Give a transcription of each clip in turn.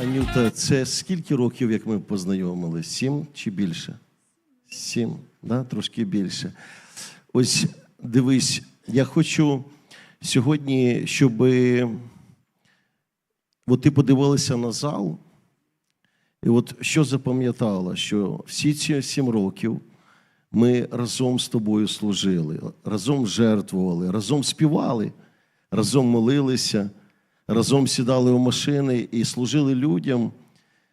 Анюта, це скільки років, як ми познайомились? Сім чи більше? Сім, да? трошки більше. Ось дивись, я хочу сьогодні, щоб от ти подивилася на зал, і от що запам'ятала, що всі ці сім років ми разом з тобою служили, разом жертвували, разом співали, разом молилися, разом сідали у машини і служили людям,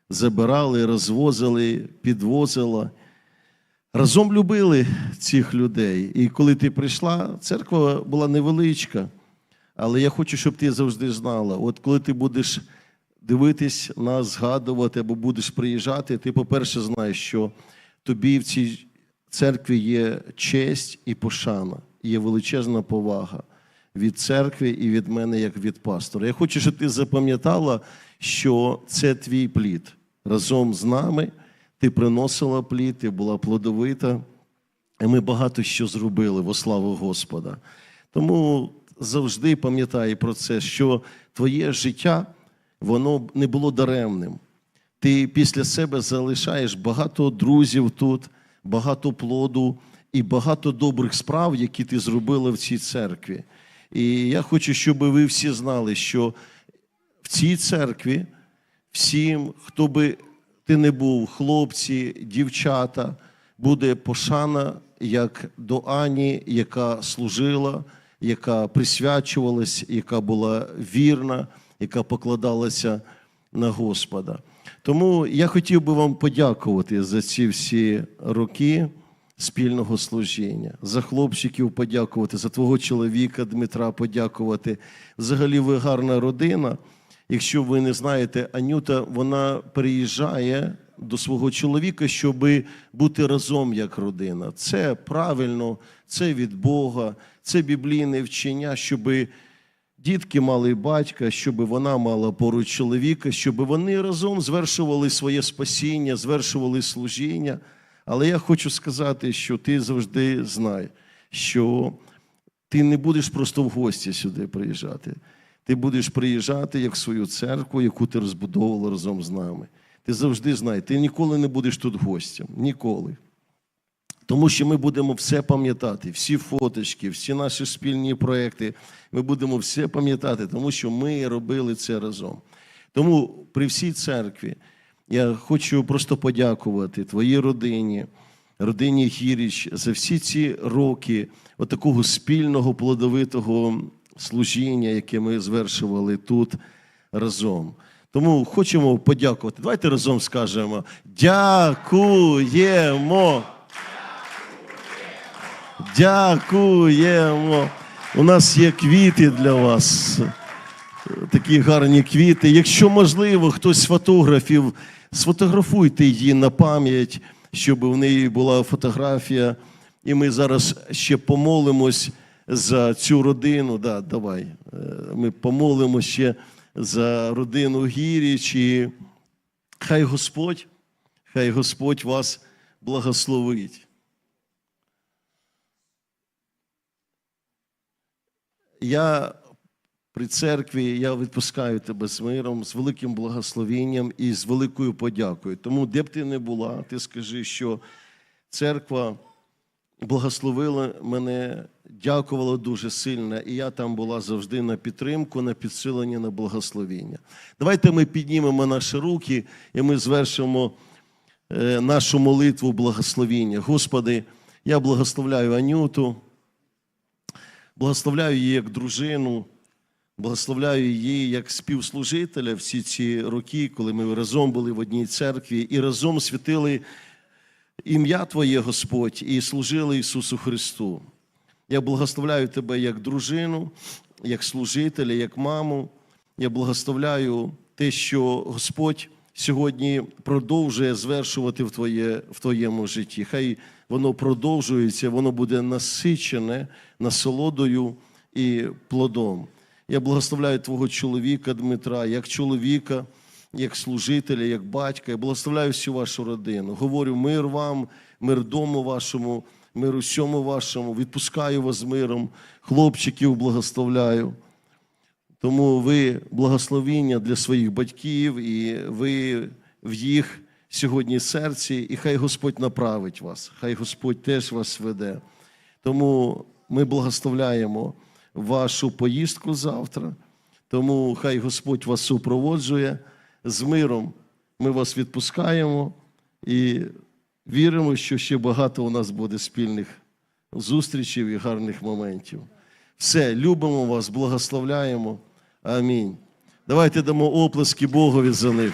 забирали, розвозили, підвозили. Разом любили цих людей. І коли ти прийшла, церква була невеличка, але я хочу, щоб ти завжди знала, от коли ти будеш дивитись нас, згадувати або будеш приїжджати, ти, по-перше, знаєш, що тобі в цій церкві є честь і пошана, є величезна повага від церкви і від мене, як від пастора. Я хочу, щоб ти запам'ятала, що це твій плід. Разом з нами ти приносила плід, ти була плодовита, і ми багато що зробили во славу Господа. Тому завжди пам'ятай про це, що твоє життя воно не було даремним. Ти після себе залишаєш багато друзів тут, багато плоду і багато добрих справ, які ти зробила в цій церкві. І я хочу, щоб ви всі знали, що в цій церкві всім, хто би ти не був, хлопці, дівчата, буде пошана як до Ані, яка служила, яка присвячувалась, яка була вірна, яка покладалася на Господа. Тому я хотів би вам подякувати за ці всі роки спільного служіння, за хлопчиків подякувати, за твого чоловіка Дмитра подякувати. Взагалі, ви гарна родина. Якщо ви не знаєте, Анюта вона приїжджає до свого чоловіка, щоб бути разом як родина. Це правильно, це від Бога, це біблійне вчення, щоб дітки мали батька, щоб вона мала поруч чоловіка, щоб вони разом звершували своє спасіння, звершували служіння. Але я хочу сказати, що ти завжди знай, що ти не будеш просто в гості сюди приїжджати. Ти будеш приїжджати як в свою церкву, яку ти розбудовувала разом з нами. Ти завжди знай, ти ніколи не будеш тут гостем. Ніколи. Тому що ми будемо все пам'ятати, всі фоточки, всі наші спільні проекти. Ми будемо все пам'ятати, тому що ми робили це разом. Тому при всій церкві я хочу просто подякувати твоїй родині, родині Гіріч за всі ці роки отакого спільного плодовитого служіння, яке ми звершували тут разом. Тому хочемо подякувати. Давайте разом скажемо: дякуємо. Дякуємо. У нас є квіти для вас. Такі гарні квіти. Якщо можливо, хтось з фотографів, сфотографуйте її на пам'ять, щоб в неї була фотографія. І ми зараз ще помолимось за цю родину. Да, давай. Е, Ми помолимо ще за родину Гіріч. І хай Господь, хай Господь вас благословить. Я при церкві я відпускаю тебе з миром, з великим благословенням і з великою подякою. Тому, де б ти не була, ти скажи, що церква благословила мене, дякувала дуже сильно, і я там була завжди на підтримку, на підсилення, на благословення. Давайте ми піднімемо наші руки і ми звершимо е, нашу молитву благословіння. Господи, я благословляю Анюту. Благословляю її як дружину, благословляю її як співслужителя всі ці роки, коли ми разом були в одній церкві і разом святили ім'я Твоє, Господь, і служили Ісусу Христу. Я благословляю тебе як дружину, як служителя, як маму. Я благословляю те, що Господь сьогодні продовжує звершувати в, твоє, в твоєму житті. Хай воно продовжується, воно буде насичене насолодою і плодом. Я благословляю твого чоловіка Дмитра, як чоловіка, як служителя, як батька. Я благословляю всю вашу родину. Говорю мир вам, мир дому вашому, мир усьому вашому. Відпускаю вас миром, хлопчиків благословляю. Тому ви благословіння для своїх батьків, і ви в їх сьогодні серці, і хай Господь направить вас, хай Господь теж вас веде. Тому ми благословляємо вашу поїздку завтра. Тому хай Господь вас супроводжує з миром. Ми вас відпускаємо і віримо, що ще багато у нас буде спільних зустрічей і гарних моментів. Все, любимо вас, благословляємо. Амінь. Давайте дамо оплески Богові за них.